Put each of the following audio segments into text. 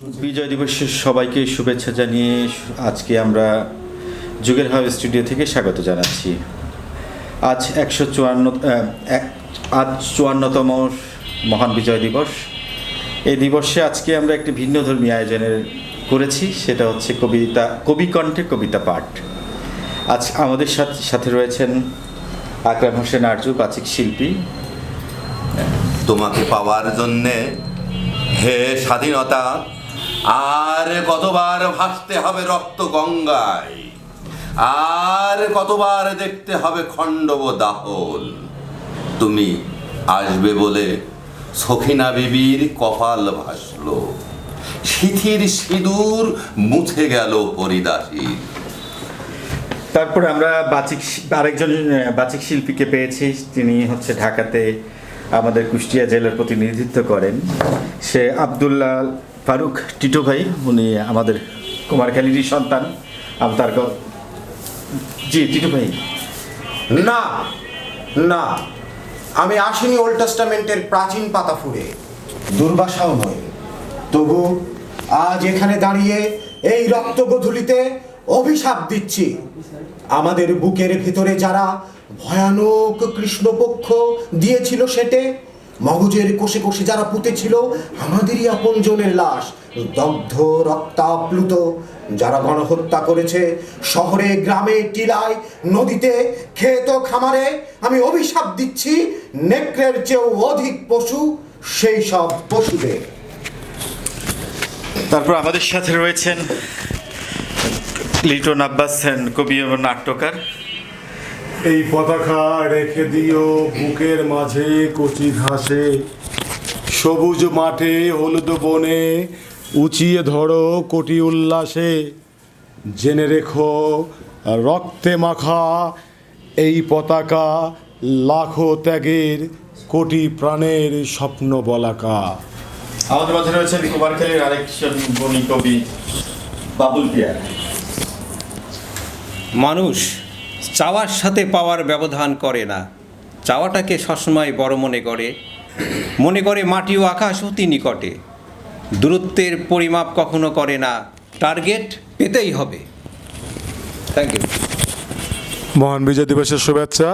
বিজয় দিবসের সবাইকে শুভেচ্ছা জানিয়ে আজকে আমরা যুগের হাব স্টুডিও থেকে স্বাগত জানাচ্ছি। আজ একশো চুয়ান্ন আজ চুয়ান্নতম মহান বিজয় দিবস। এই দিবসে আজকে আমরা একটি ভিন্ন ধর্মী আয়োজনের করেছি, সেটা হচ্ছে কবিতা কবি কণ্ঠে কবিতা পাঠ। আজ আমাদের সাথে সাথে রয়েছেন আকরাম হোসেন আরজু, বাচিক শিল্পী। তোমাকে পাওয়ার জন্যে হে স্বাধীনতা আর কতবার ভাসতে হবে রক্ত গঙ্গায়? আর কতবার দেখতে হবে খণ্ডব দাহল তুমি আসবে বলে সখিনা বিবির কপাল ভাসল। শিথির সিঁদুর মুছে গেল হরিদাসীর তারপরে আমরা বাচিক আরেকজন বাচিক শিল্পীকে পেয়েছি। তিনি হচ্ছে ঢাকাতে আমাদের কুষ্টিয়া জেলার প্রতিনিধিত্ব করেন। সে আবদুল্লাহ ফারুক টিটো ভাই, উনি আমাদের কুমারখালীরই সন্তান। আমি তার ক- জি, টিটো ভাই। না না, আমি আসিনি ওল্ড টেস্টামেন্টের প্রাচীন পাতা ফুড়ে দুর্বাসাও নয়। তবু আজ এখানে দাঁড়িয়ে এই রক্ত রক্তগধূলিতে অভিশাপ দিচ্ছি। আমাদের বুকের ভিতরে যারা ভয়ানক কৃষ্ণপক্ষ দিয়েছিল সেটে মগজের কোষে কোষে যারা পুঁতেছিল, আমাদেরই আপনজনের লাশ। দগ্ধ, রক্তাপ্লুত, যারা গণহত্যা করেছে, শহরে, গ্রামে, টিলায়, নদীতে, ক্ষেত খামারে, আমি অভিশাপ দিচ্ছি, নেকড়ের চেয়েও অধিক পশু, সেই সব পশুদের। তারপর আমাদের সাথে রয়েছেন লিটন আব্বাস সেন, কবি এবং নাট্যকার। এই পতাকা রেখে দিও বুকের মাঝে কচি ঘাসে। সবুজ মাঠে হলুদ বনে উঁচিয়ে ধরো কোটি উল্লাসে। জেনে রেখো রক্তে মাখা এই পতাকা লাখো ত্যাগের কোটি প্রাণের স্বপ্ন বলাকা। আমাদের মাঝে রয়েছেন কুমারখালীর আরেকজন বনি কবি বাবুল পিয়ার। মানুষ চাওয়ার সাথে পাওয়ার ব্যবধান করে না। চাওয়াটাকে সবসময় বড় মনে করে। মনে করে মাটি ও আকাশ অতি নিকটে। দূরত্বের পরিমাপ কখনো করে না। টার্গেট পেতেই হবে। থ্যাংক ইউ মহান বিজয় দিবসের শুভেচ্ছা।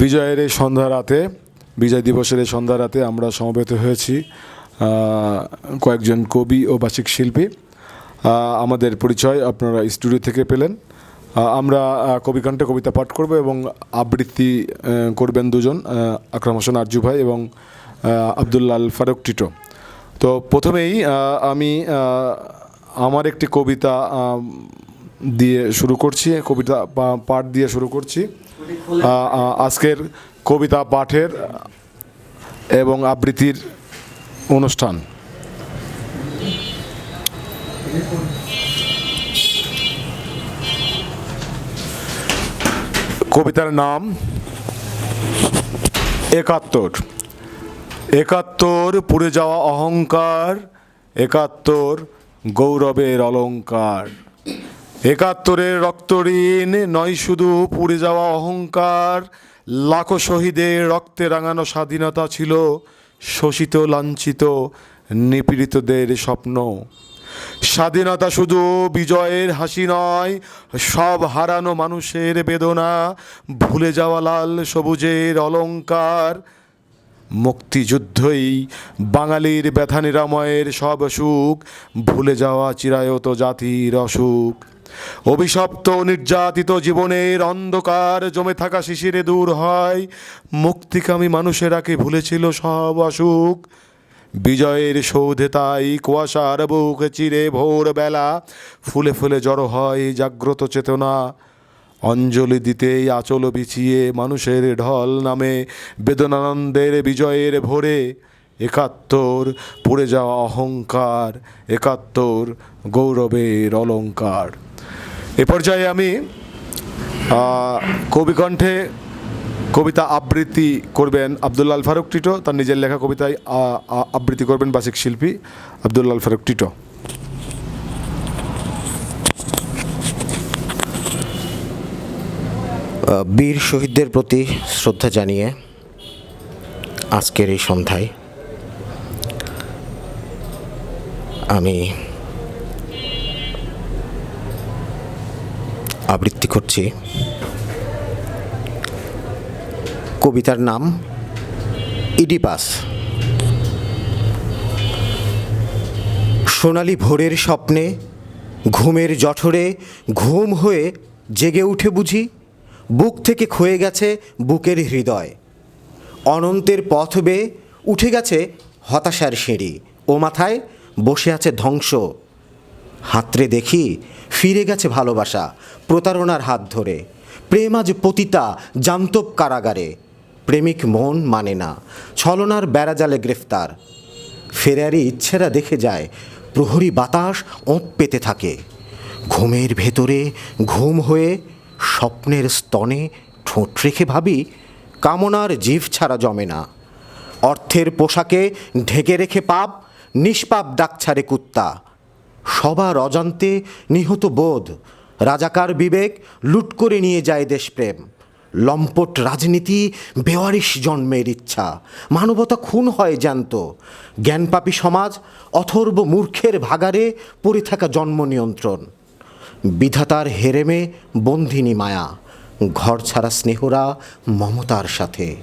বিজয়ের এই সন্ধ্যা রাতে, বিজয় দিবসের এই সন্ধ্যা রাতে আমরা সমবেত হয়েছি কয়েকজন কবি ও বাচিক শিল্পী। আমাদের পরিচয় আপনারা স্টুডিও থেকে পেলেন। আমরা কবিকণ্ঠে কবিতা পাঠ করব এবং আবৃত্তি করবেন দুজন আকরাম হোসেন, আরজু ভাই এবং আবদুল্লাল ফারুক টিটো। তো প্রথমেই আমি আমার একটি কবিতা দিয়ে শুরু করছি, কবিতা পাঠ দিয়ে শুরু করছি। আজকের কবিতা পাঠের এবং আবৃত্তির অনুষ্ঠান। কবিতার নাম একাত্তর। একাত্তর পুড়ে যাওয়া অহংকার, একাত্তর গৌরবের অলংকার। একাত্তরের রক্তঋণ নয় শুধু পুড়ে যাওয়া অহংকার, লাখো শহীদের রক্তে রাঙানো স্বাধীনতা ছিল শোষিত, লাঞ্ছিত, নিপীড়িতদের স্বপ্ন। স্বাধীনতা শুধু বিজয়ের হাসি নয়, সব হারানো মানুষের বেদনা, ভুলে যাওয়া লাল সবুজের অলংকার মুক্তিযুদ্ধই বাঙালির ব্যথা নিরাময়ের সব সুখ, ভুলে যাওয়া চিরায়ত জাতির অসুখ। অভিশপ্ত নির্যাতিত জীবনের অন্ধকার জমে থাকা শিশিরে দূর হয়, মুক্তিকামী মানুষেরাকে ভুলেছিল সব অসুখ। বিজয়ের সৌধে তাই কুয়াশার বুক চিরে ভোরবেলা ফুলে ফুলে জড়ো হয় জাগ্রত চেতনা। অঞ্জলি দিতেই আচল বিছিয়ে মানুষের ঢল নামে, বেদনানন্দের বিজয়ের ভোরে একাত্তর পড়ে যাওয়া অহংকার, একাত্তর গৌরবের অলংকার। এ পর্যায়ে আমি কবিকণ্ঠে কবিতা আবৃত্তি করবেন আবদুল্লাল ফারুক টিটো, তার নিজের লেখা কবিতায় আবৃত্তি করবেন বাসিক শিল্পী আবদুল্লাল ফারুক টিটো। বীর শহীদদের প্রতি শ্রদ্ধা জানিয়ে আজকের এই সন্ধ্যায় আমি আবৃত্তি করছি। কবিতার নাম ইডিপাস। সোনালি ভোরের স্বপ্নে, ঘুমের জঠরে ঘুম হয়ে জেগে উঠে বুঝি, বুক থেকে ক্ষয়ে গেছে বুকের হৃদয়। অনন্তের পথ বেয়ে উঠে গেছে হতাশার সিঁড়ি। ও মাথায় বসে আছে ধ্বংস। হাতরে দেখি ফিরে গেছে ভালোবাসা, প্রতারণার হাত ধরে। প্রেম আজ পতিতা, জান্তব কারাগারে। প্রেমিক মন মানে না। ছলনার বেড়াজালে গ্রেফতার। ফেরারি ইচ্ছেরা দেখে যায়, প্রহরী বাতাস ওঁত পেতে থাকে। ঘুমের ভেতরে ঘুম হয়ে স্বপ্নের স্তনে ঠোঁট রেখে ভাবি, কামনার জিভ ছাড়া জমে না। অর্থের পোশাকে ঢেকে রেখে পাপ, নিষ্পাপ ডাক ছাড়ে কুত্তা। সবার অজান্তে নিহত বোধ, রাজাকার বিবেক লুট করে নিয়ে যায় দেশপ্রেম। লম্পট রাজনীতি বেওয়ারিশ জন্মের ইচ্ছা। মানবতা খুন হয় জ্যান্ত। জ্ঞানপাপী সমাজ অথর্ব মূর্খের ভাগারে পড়ে থাকা জন্ম নিয়ন্ত্রণ। বিধাতার হেরেমে বন্ধিনী মায়া, ঘর ছাড়া স্নেহরা মমতার সাথে।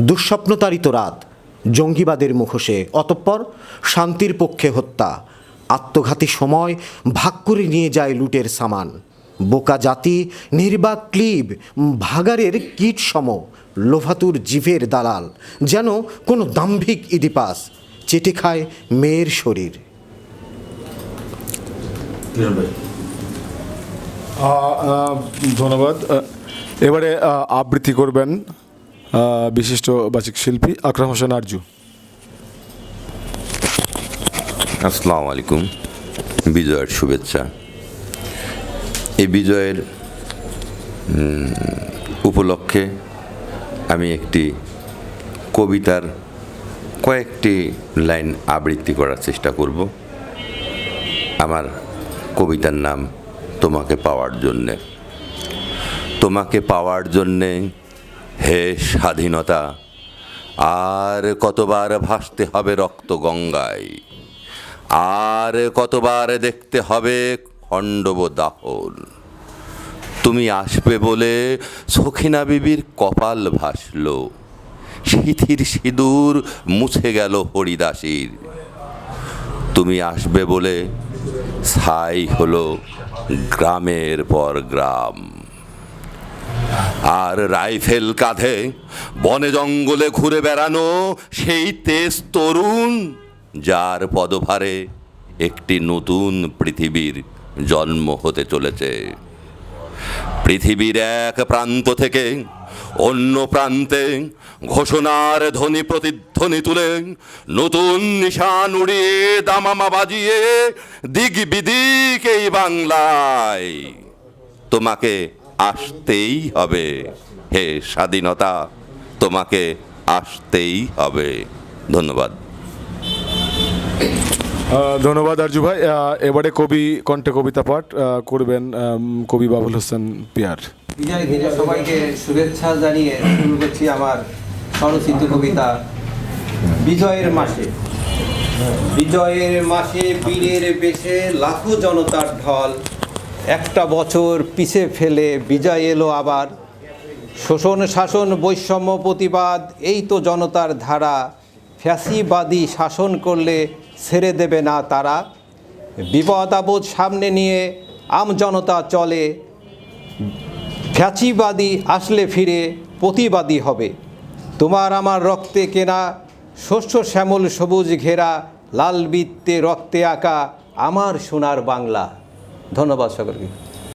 দুঃস্বপ্নতারিত রাত, জঙ্গিবাদের মুখোশে, অতঃপর শান্তির পক্ষে হত্যা। আত্মঘাতী সময় ভাগ করে নিয়ে যায় লুটের সামান। বোকা জাতি নির্বাক ক্লিব ভাগারের কীট সম লোভাতুর জীবের দালাল যেন কোনো দাম্ভিক ইডিপাস চেটে খায় মেয়ের শরীর। ধন্যবাদ। এবারে আবৃত্তি করবেন বিশিষ্ট বাচিক শিল্পী আকরাম হোসেন আরজু। আসসালামু আলাইকুম। বিজয়ের শুভেচ্ছা। এই বিজয়ের উপলক্ষে আমি একটি কবিতার কয়েকটি লাইন আবৃত্তি করার চেষ্টা করব। আমার কবিতার নাম তোমাকে পাওয়ার জন্যে। তোমাকে পাওয়ার জন্যে হে স্বাধীনতা, আর কতবার ভাসতে হবে রক্ত গঙ্গায়? আর কতবার দেখতে হবে খণ্ডব দাহন তুমি আসবে বলে সখিনা বিবির কপাল ভাসল। সিথির সিঁদুর মুছে গেল হরিদাসীর। তুমি আসবে বলে ছাই হলো গ্রামের পর গ্রাম। আর রাইফেল কাঁধে বনে জঙ্গলে ঘুরে বেড়ানো সেই তেজ তরুণ, যার পদভারে একটি নতুন পৃথিবীর জন্ম হতে চলেছে। পৃথিবীর এক প্রান্ত থেকে অন্য প্রান্তে ঘোষণার ধ্বনি প্রতিধ্বনি তুলে নতুন নিশান উড়িয়ে দামামা বাজিয়ে দিক বিদিক এই বাংলায়। তোমাকে আসতেই হবে, হে স্বাধীনতা, তোমাকে আসতেই হবে। ধন্যবাদ। ধন্যবাদ আরজু ভাই। এবারে কবি, কণ্ঠে কবিতা পাঠ করবেন কবি বাবুল হোসেন পিয়ার। বিজয় সবাইকে শুভেচ্ছা জানিয়ে শুরু করছি আমার স্বরচিত কবিতা, বিজয়ের মাসে। বিজয়ের মাসে বীরের বেশে লাখো জনতার ঢল। একটা বছর পিছে ফেলে বিজয় এলো আবার। শোষণ, শাসন, বৈষম্য, প্রতিবাদ, এই তো জনতার ধারা। ফ্যাসিবাদী শাসন করলে ছেড়ে দেবে না তারা। বিপদ আপদ সামনে নিয়ে আম জনতা চলে। ফ্যাচিবাদী আসলে ফিরে প্রতিবাদী হবে। তোমার আমার রক্তে কেনা শস্য শ্যামল সবুজ ঘেরা, লাল বৃত্তে রক্তে আঁকা আমার সোনার বাংলা। ধন্যবাদ সকলকে।